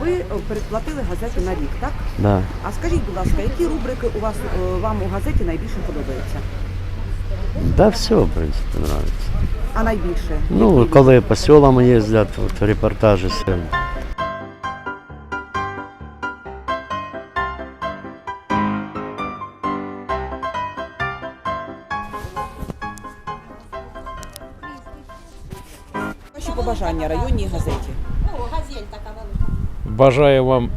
ви е, передплатили газету на рік, так? Да. А скажіть, будь ласка, які рубрики у вас е, вам у газеті найбільше подобаються? Да, все, в принципе, нравится. А найбільше? Ну, коли по селам їздять, от репортажі все. Ваші побажання районній газеті. Бажаю вам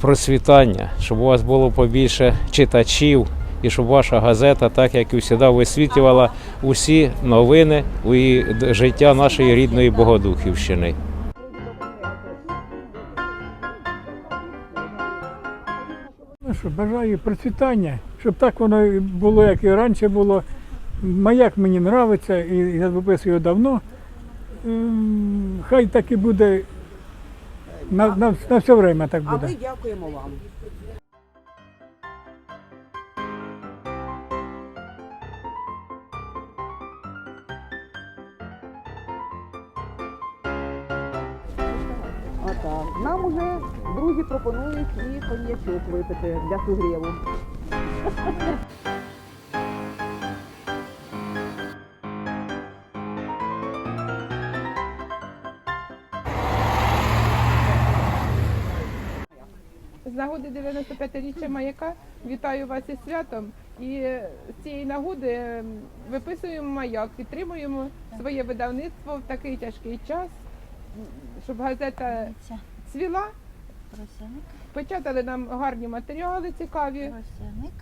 процвітання, щоб у вас було побільше читачів і щоб ваша газета, так як і завжди, висвітлювала усі новини і життя нашої рідної Богодухівщини. Ну бажаю процвітання, щоб так воно було, як і раніше було. Маяк мені подобається, і я виписую давно. Ем, Хай так і буде на, на, на все время так А буде. ми дякуємо вам. Отак. Нам уже друзі пропонують і коньячок випити для сугріву. Нагоди 95-річчя маяка вітаю вас із святом. І з цієї нагоди виписуємо маяк, підтримуємо своє видавництво в такий тяжкий час, щоб газета цвіла. Печатали нам гарні матеріали цікаві.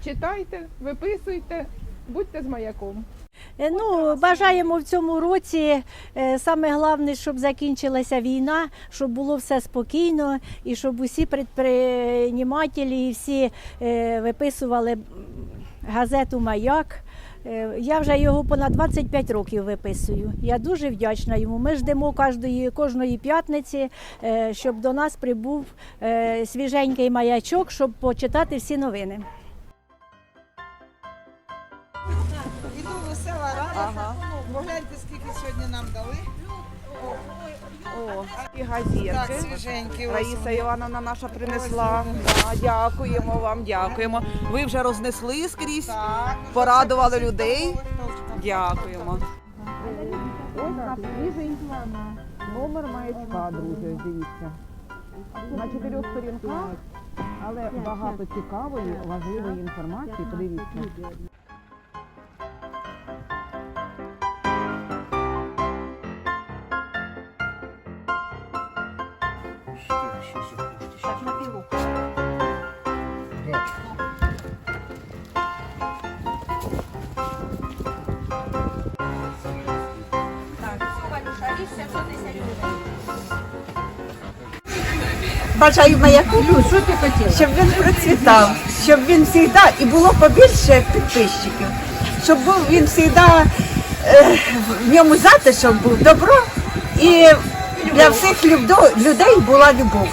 Читайте, виписуйте, будьте з маяком. Е, Ну, бажаємо в цьому році е, саме головне, щоб закінчилася війна, щоб було все спокійно і щоб усі предпринимателі і всі е, виписували газету Маяк. Я вже його понад 25 років виписую. Я дуже вдячна йому. Ми ждемо кожної, кожної п'ятниці, щоб до нас прибув свіженький маячок, щоб почитати всі новини. Іду весела рада. Погляньте, скільки сьогодні нам дали. О, і газетки. Так, свіженькі. ось Раїса вони. Івановна наша принесла. Да, дякуємо вам, дякуємо. Ви вже рознесли скрізь. Так, уже Порадували людей. Дякуємо. Ось наш свіжий номер маячка, друзі, дивіться. На чотирьох сторінках, але багато цікавої, важливої інформації. Подивіться. Бажаю маяку, щоб він процвітав, щоб він завжди і було побільше підписчиків, щоб був він завжди е, в ньому затишок був добро і для всіх людей була любов.